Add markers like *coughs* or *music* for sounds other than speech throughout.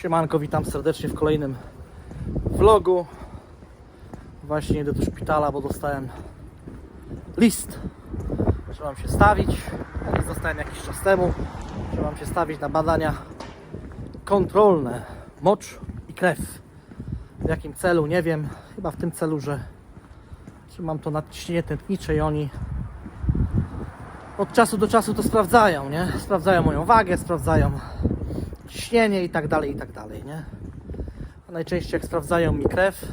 Siemanko, witam serdecznie w kolejnym vlogu. Właśnie idę do szpitala, bo dostałem list, że mam się stawić. Ja list dostałem jakiś czas temu, że mam się stawić na badania kontrolne mocz i krew. W jakim celu, nie wiem. Chyba w tym celu, że, mam to nadciśnienie tętnicze i oni od czasu do czasu to sprawdzają, nie? Sprawdzają moją wagę, sprawdzają ciśnienie i tak dalej, i tak dalej, nie? Najczęściej jak sprawdzają mi krew,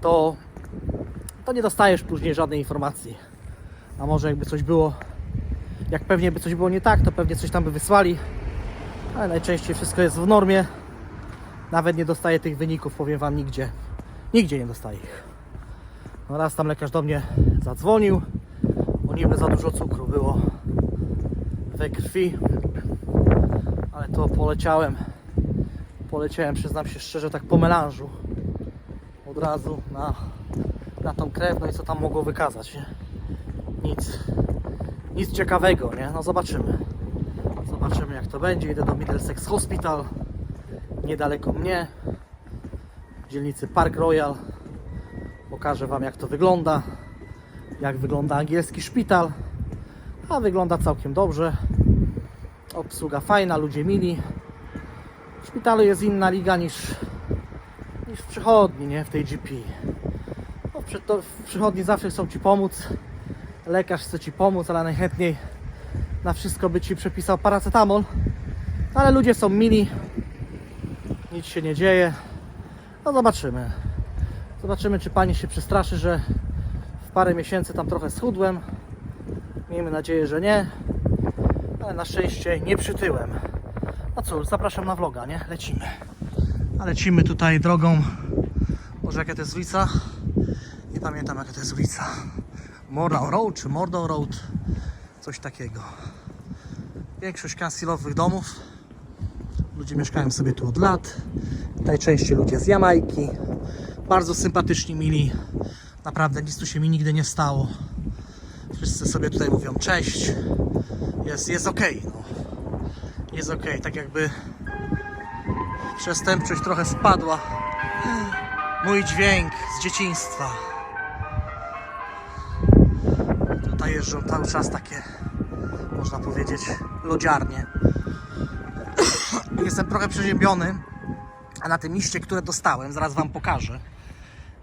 to, to nie dostajesz później żadnej informacji. A może jakby coś było, jak pewnie by coś było nie tak, to pewnie coś tam by wysłali, ale najczęściej wszystko jest w normie. Nawet nie dostaję tych wyników, powiem Wam, nigdzie. Nigdzie nie dostaję ich. No raz tam lekarz do mnie zadzwonił, bo niby za dużo cukru było we krwi, ale to poleciałem. Poleciałem, przyznam się szczerze, tak po melanżu. Od razu na, na tą krew, no i co tam mogło wykazać, nie? Nic. Nic ciekawego, nie? No zobaczymy. Zobaczymy jak to będzie. Idę do Middlesex Hospital. Niedaleko mnie. W dzielnicy Park Royal. Pokażę Wam jak to wygląda. Jak wygląda angielski szpital. A wygląda całkiem dobrze. Obsługa fajna, ludzie mili. W szpitalu jest inna liga niż, niż w przychodni, nie? W tej GP. No, w, przychodni zawsze chcą Ci pomóc. Lekarz chce Ci pomóc, ale najchętniej na wszystko by Ci przepisał paracetamol. Ale ludzie są mili. Nic się nie dzieje. No zobaczymy. Zobaczymy, czy Pani się przestraszy, że w parę miesięcy tam trochę schudłem. Miejmy nadzieję, że nie ale na szczęście nie przytyłem. No cóż, zapraszam na vloga, nie? Lecimy. A lecimy tutaj drogą. Może jaka to jest ulica? Nie pamiętam jaka to jest ulica. Mordau Road czy Mordau Road? Coś takiego. Większość kansilowych domów. Ludzie mieszkają sobie tu od lat. Najczęściej ludzie z Jamajki. Bardzo sympatyczni, mili. Naprawdę nic tu się mi nigdy nie stało. Wszyscy sobie tutaj mówią cześć jest, jest ok. No. Jest ok, tak jakby przestępczość trochę spadła. Mój dźwięk z dzieciństwa. Tutaj jeżdżą cały czas takie, można powiedzieć, lodziarnie. *coughs* Jestem trochę przeziębiony, a na tym liście, które dostałem, zaraz Wam pokażę.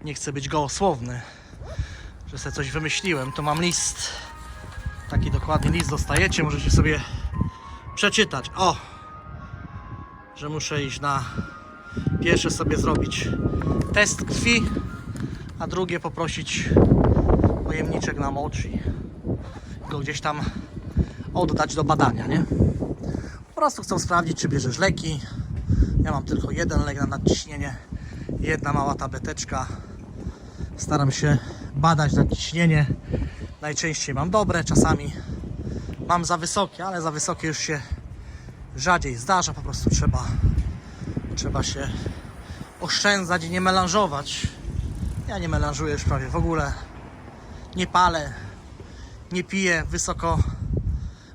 Nie chcę być gołosłowny, że sobie coś wymyśliłem. To mam list Taki dokładny list dostajecie, możecie sobie przeczytać. O! Że muszę iść na pierwsze sobie zrobić test krwi, a drugie poprosić pojemniczek na mocz i go gdzieś tam oddać do badania, nie? Po prostu chcą sprawdzić, czy bierzesz leki. Ja mam tylko jeden lek na nadciśnienie, jedna mała tableteczka. Staram się badać nadciśnienie Najczęściej mam dobre, czasami mam za wysokie, ale za wysokie już się rzadziej zdarza. Po prostu trzeba, trzeba się oszczędzać i nie melanżować. Ja nie melanżuję już prawie w ogóle. Nie palę, nie piję wysoko,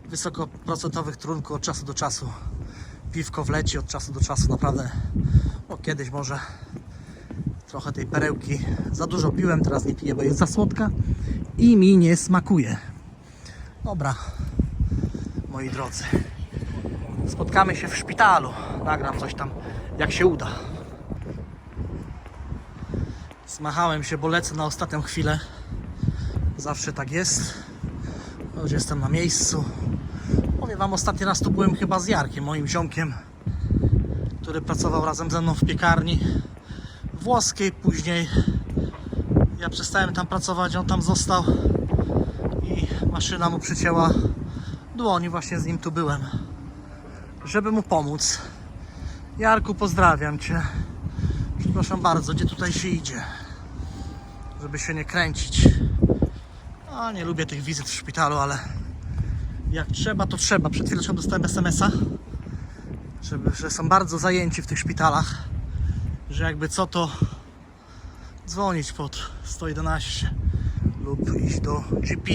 wysokoprocentowych trunków od czasu do czasu. Piwko wleci od czasu do czasu, naprawdę. No, kiedyś może trochę tej perełki za dużo piłem, teraz nie piję, bo jest za słodka i mi nie smakuje. Dobra, moi drodzy. Spotkamy się w szpitalu. Nagram coś tam, jak się uda. Zmachałem się, bo lecę na ostatnią chwilę. Zawsze tak jest. Już jestem na miejscu. Powiem Wam, ostatni raz tu byłem chyba z Jarkiem, moim ziomkiem, który pracował razem ze mną w piekarni włoskiej. Później ja przestałem tam pracować, on tam został i maszyna mu przycięła dłoni. Właśnie z nim tu byłem, żeby mu pomóc. Jarku, pozdrawiam Cię. Przepraszam bardzo, gdzie tutaj się idzie? Żeby się nie kręcić. A nie lubię tych wizyt w szpitalu, ale jak trzeba, to trzeba. Przed chwilą dostałem SMS-a, żeby, że są bardzo zajęci w tych szpitalach, że jakby co to dzwonić pod 111 lub iść do GP.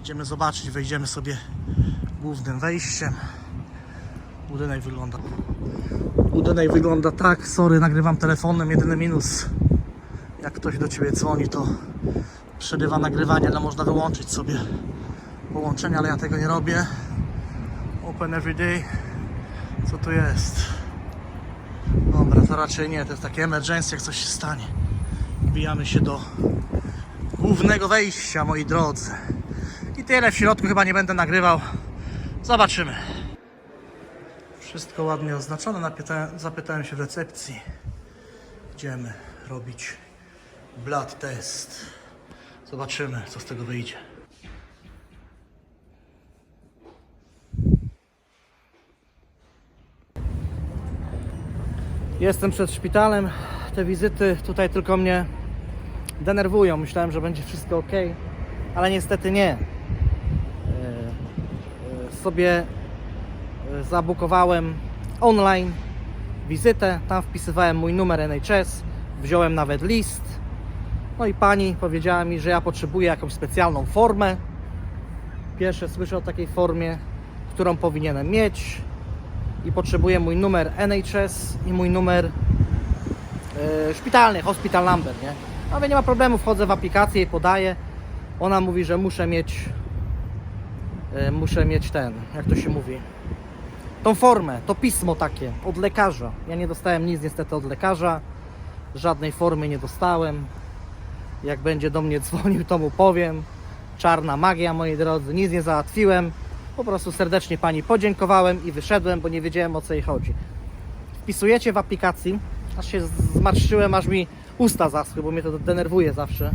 Idziemy zobaczyć, wejdziemy sobie głównym wejściem. Budynek wygląda. Budynek wygląda tak, sorry, nagrywam telefonem, jedyny minus. Jak ktoś do ciebie dzwoni, to przerywa nagrywanie, ale można wyłączyć sobie połączenie, ale ja tego nie robię. Open every day. Co to jest? Dobra, to raczej nie, to jest takie emergency, jak coś się stanie. Wbijamy się do głównego wejścia, moi drodzy. I tyle, w środku chyba nie będę nagrywał. Zobaczymy. Wszystko ładnie oznaczone. Napyta- zapytałem się w recepcji. Idziemy robić blood test. Zobaczymy, co z tego wyjdzie. Jestem przed szpitalem. Te wizyty tutaj tylko mnie denerwują. Myślałem, że będzie wszystko ok, ale niestety nie. E, e, Sobie e, zabukowałem online wizytę. Tam wpisywałem mój numer NHS, wziąłem nawet list. No i pani powiedziała mi, że ja potrzebuję jakąś specjalną formę. Pierwsze słyszę o takiej formie, którą powinienem mieć. I potrzebuję mój numer NHS i mój numer szpitalny, hospital number, nie? No nie ma problemu, wchodzę w aplikację i podaję. Ona mówi, że muszę mieć e, muszę mieć ten, jak to się mówi, tą formę, to pismo takie od lekarza. Ja nie dostałem nic niestety od lekarza, żadnej formy nie dostałem. Jak będzie do mnie *laughs* dzwonił, to mu powiem. Czarna magia, moi drodzy, nic nie załatwiłem. Po prostu serdecznie pani podziękowałem i wyszedłem, bo nie wiedziałem o co jej chodzi. Wpisujecie w aplikacji, aż się zmarszczyłem, aż mi usta zaschły, bo mnie to denerwuje zawsze.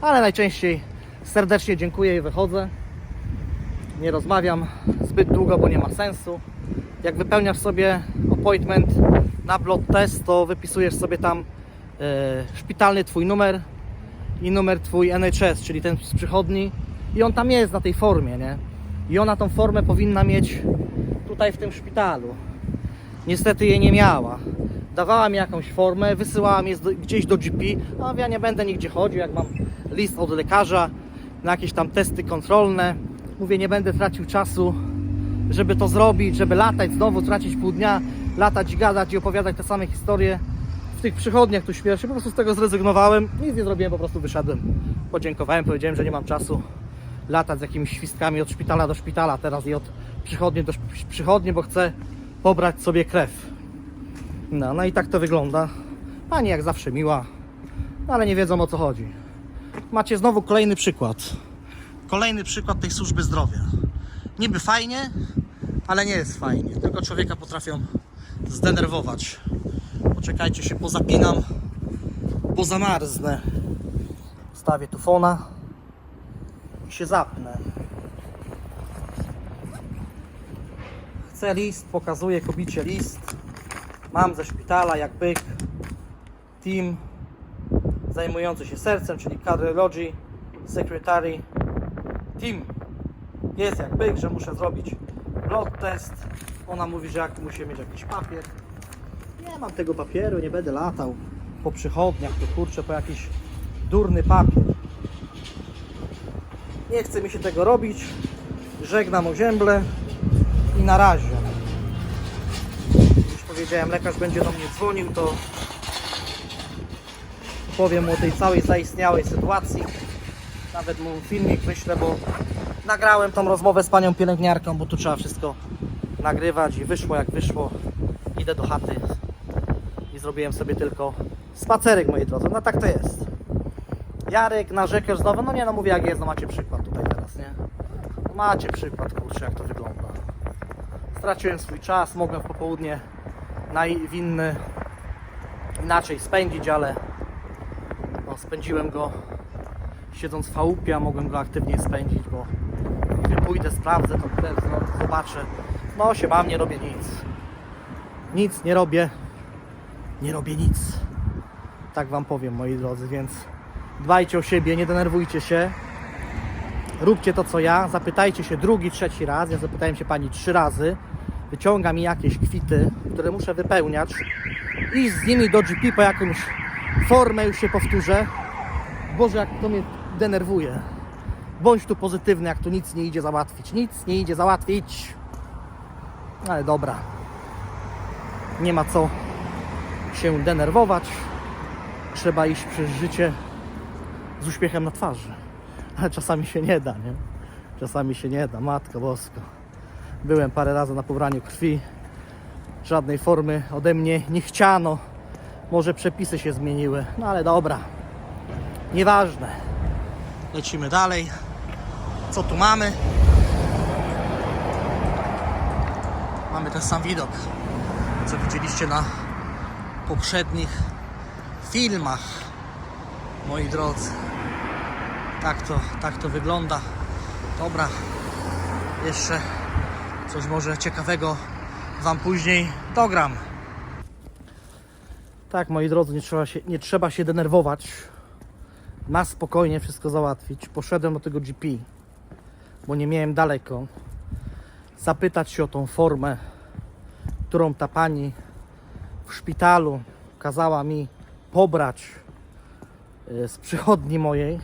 Ale najczęściej serdecznie dziękuję i wychodzę. Nie rozmawiam zbyt długo, bo nie ma sensu. Jak wypełniasz sobie appointment na blood test, to wypisujesz sobie tam e, szpitalny twój numer i numer twój NHS, czyli ten z przychodni i on tam jest na tej formie, nie? I ona tą formę powinna mieć tutaj w tym szpitalu. Niestety jej nie miała. Dawała mi jakąś formę, wysyłała mnie gdzieś do GP, a ja nie będę nigdzie chodził, jak mam list od lekarza na jakieś tam testy kontrolne. Mówię, nie będę tracił czasu, żeby to zrobić, żeby latać znowu, tracić pół dnia, latać, gadać i opowiadać te same historie w tych przychodniach tu śmierci. Po prostu z tego zrezygnowałem, nic nie zrobiłem, po prostu wyszedłem. Podziękowałem, powiedziałem, że nie mam czasu latać z jakimiś świstkami od szpitala do szpitala, teraz i od przychodni do przychodni, bo chcę pobrać sobie krew. No, no i tak to wygląda. Pani jak zawsze miła, ale nie wiedzą o co chodzi. Macie znowu kolejny przykład. Kolejny przykład tej służby zdrowia. Niby fajnie, ale nie jest fajnie. Tylko człowieka potrafią zdenerwować. Poczekajcie się, pozapinam, bo zamarznę. Stawię tu fona i się zapnę. Chcę list, pokazuję kobicie list. Mam ze szpitala jak byk team zajmujący się sercem, czyli cardiology, secretary team. Jest jak byk, że muszę zrobić blood test. Ona mówi, że jak muszę mieć jakiś papier. Nie mam tego papieru, nie będę latał po przychodniach, to kurczę po jakiś durny papier. Nie chce mi się tego robić. Żegnam o ziemble i na razie. Już powiedziałem, lekarz będzie do mnie dzwonił, to powiem mu o tej całej zaistniałej sytuacji. Nawet mu filmik wyślę, bo nagrałem tą rozmowę z panią pielęgniarką, bo tu trzeba wszystko nagrywać i wyszło jak wyszło. Idę do chaty i zrobiłem sobie tylko spacerek, moi drodzy. No tak to jest. Jarek narzekasz znowu, no nie no mówię jak jest, no macie przykład tutaj teraz, nie? No macie przykład, kurczę, jak to wygląda. Straciłem swój czas, mogłem w popołudnie najwinny inaczej spędzić, ale no, spędziłem go siedząc w chałupie, a mogłem go aktywnie spędzić, bo mówię, pójdę, sprawdzę to no, zobaczę. No się mam, nie robię nic. Nic nie robię. Nie robię nic. Tak wam powiem, moi drodzy, więc dbajcie o siebie, nie denerwujcie się. Róbcie to co ja, zapytajcie się drugi, trzeci raz. Ja zapytałem się pani trzy razy. Wyciąga mi jakieś kwity, które muszę wypełniać. I z nimi do GP po jakąś formę, już się powtórzę. Boże, jak to mnie denerwuje. Bądź tu pozytywny, jak tu nic nie idzie załatwić. Nic nie idzie załatwić. Ale dobra. Nie ma co się denerwować. Trzeba iść przez życie z uśmiechem na twarzy. Ale czasami się nie da, nie? Czasami się nie da, Matko Boska. Byłem parę razy na pobraniu krwi. Żadnej formy ode mnie nie chciano. Może przepisy się zmieniły, no ale dobra. Nieważne. Lecimy dalej. Co tu mamy? Mamy ten sam widok, co widzieliście na poprzednich filmach, moi drodzy. Tak to, tak to wygląda. Dobra, jeszcze coś może ciekawego Wam później dogram. Tak, moi drodzy, nie trzeba się, nie trzeba się denerwować. Na spokojnie wszystko załatwić. Poszedłem do tego GP, bo nie miałem daleko. Zapytać się o tą formę, którą ta pani w szpitalu kazała mi pobrać y, z przychodni mojej.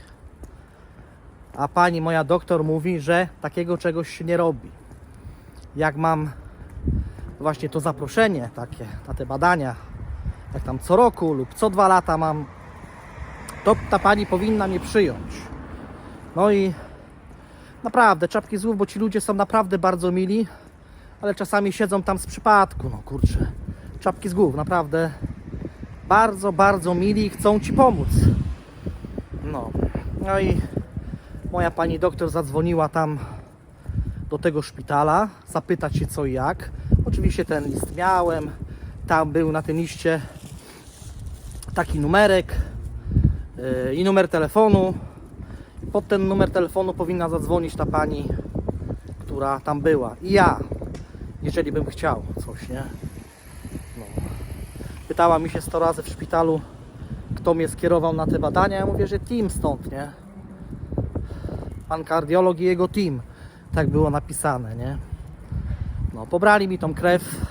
A pani moja doktor mówi, że takiego czegoś się nie robi. Jak mam właśnie to zaproszenie takie na te badania, jak tam co roku lub co dwa lata mam, to ta pani powinna mnie przyjąć. No i naprawdę czapki z głów, bo ci ludzie są naprawdę bardzo mili, ale czasami siedzą tam z przypadku, no kurczę. Czapki z głów, naprawdę bardzo, bardzo mili i chcą ci pomóc. No, no i moja pani doktor zadzwoniła tam do tego szpitala, zapytać się co i jak. Oczywiście ten list miałem, tam był na tym liście taki numerek yy, i numer telefonu. Pod ten numer telefonu powinna zadzwonić ta pani, która tam była. I ja, jeżeli bym chciał coś, nie? No. Pytała mi się 100 razy w szpitalu, kto mnie skierował na te badania. Ja mówię, że team stąd, nie? Pan kardiolog i jego team. Tak było napisane, nie? No, pobrali mi tą krew.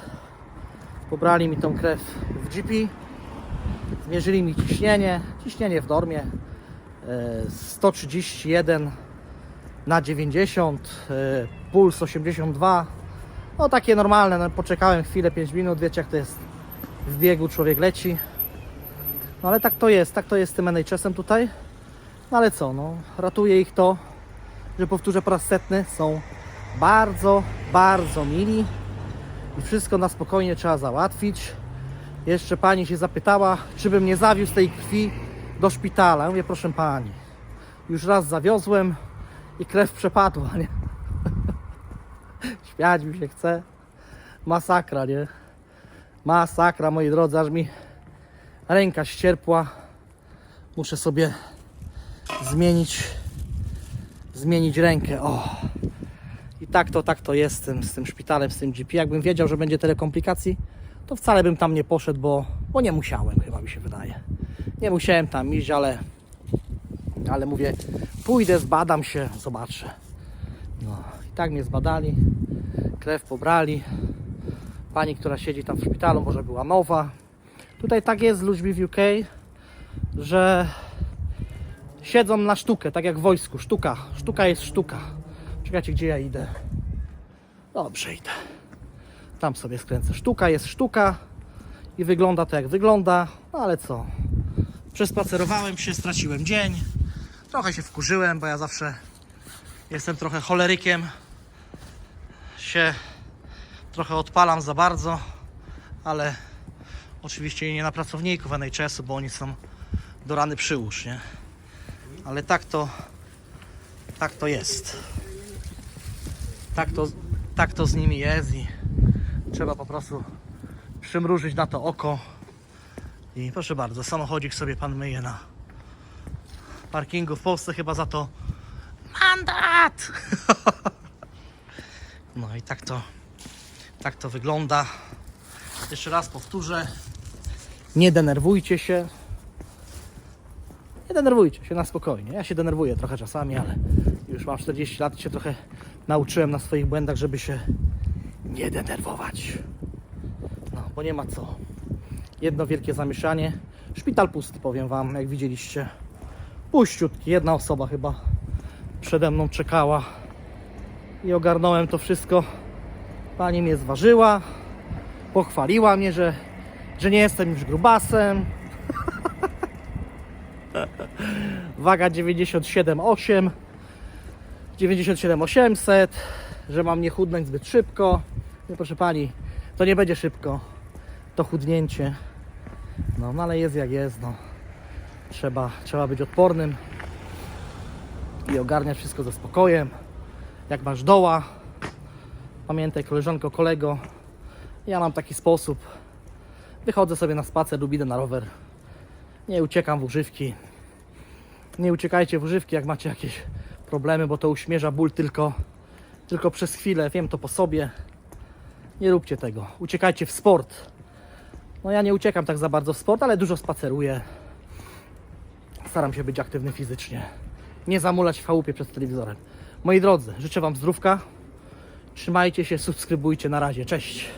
Pobrali mi tą krew w GP. Zmierzyli mi ciśnienie. Ciśnienie w normie. e, 131 na 90. e, Puls 82. No takie normalne. No, poczekałem chwilę, 5 minut. Wiecie jak to jest w biegu. Człowiek leci. No ale tak to jest. Tak to jest z tym NHS-em tutaj. No ale co, no. Ratuje ich to, że powtórzę po raz setny, są bardzo, bardzo mili i wszystko na spokojnie trzeba załatwić. Jeszcze pani się zapytała, czy bym nie zawiózł tej krwi do szpitala. Ja mówię, proszę pani, już raz zawiozłem i krew przepadła, nie? *laughs* Śmiać mi się chce. Masakra, nie? Masakra, moi drodzy, aż mi ręka ścierpła. Muszę sobie zmienić zmienić rękę. O. I tak to, tak to jest z tym, z tym szpitalem, z tym GP. Jakbym wiedział, że będzie tyle komplikacji, to wcale bym tam nie poszedł, bo, bo nie musiałem, chyba mi się wydaje. Nie musiałem tam iść, ale, ale mówię, pójdę, zbadam się, zobaczę. No, i tak mnie zbadali, krew pobrali. Pani, która siedzi tam w szpitalu, może była nowa. Tutaj tak jest z ludźmi w UK, że siedzą na sztukę, tak jak w wojsku. Sztuka, sztuka jest sztuka. Czekajcie, gdzie ja idę. Dobrze, idę. Tam sobie skręcę. Sztuka jest sztuka i wygląda to jak wygląda, no ale co? Przespacerowałem się, straciłem dzień. Trochę się wkurzyłem, bo ja zawsze jestem trochę cholerykiem. Się trochę odpalam za bardzo, ale oczywiście nie na pracowników NHS-u, bo oni są do rany przyłóż, nie? Ale tak to tak to jest. Tak to, tak to z nimi jest i trzeba po prostu przymrużyć na to oko. I proszę bardzo, samochodzik sobie pan myje na parkingu w Polsce chyba za to mandat! *laughs* No i tak to tak to wygląda. Jeszcze raz powtórzę. Nie denerwujcie się denerwujcie się na spokojnie. Ja się denerwuję trochę czasami, ale już mam 40 lat i się trochę nauczyłem na swoich błędach, żeby się nie denerwować. No, bo nie ma co. Jedno wielkie zamieszanie. Szpital pusty, powiem Wam, jak widzieliście. Puściutki, jedna osoba chyba przede mną czekała. I ogarnąłem to wszystko. Pani mnie zważyła. Pochwaliła mnie, że, że nie jestem już grubasem. *laughs* Waga 97,8 97,800 że mam nie chudnąć zbyt szybko. Nie, proszę pani, to nie będzie szybko. To chudnięcie. No, no ale jest jak jest. No. Trzeba, trzeba być odpornym i ogarniać wszystko ze spokojem. Jak masz doła, pamiętaj koleżanko, kolego, ja mam taki sposób. Wychodzę sobie na spacer lub idę na rower. Nie uciekam w używki. Nie uciekajcie w używki, jak macie jakieś problemy, bo to uśmierza ból tylko, tylko przez chwilę. Wiem to po sobie. Nie róbcie tego. Uciekajcie w sport. No ja nie uciekam tak za bardzo w sport, ale dużo spaceruję. Staram się być aktywny fizycznie. Nie zamulać w chałupie przed telewizorem. Moi drodzy, życzę Wam zdrówka. Trzymajcie się, subskrybujcie. Na razie. Cześć.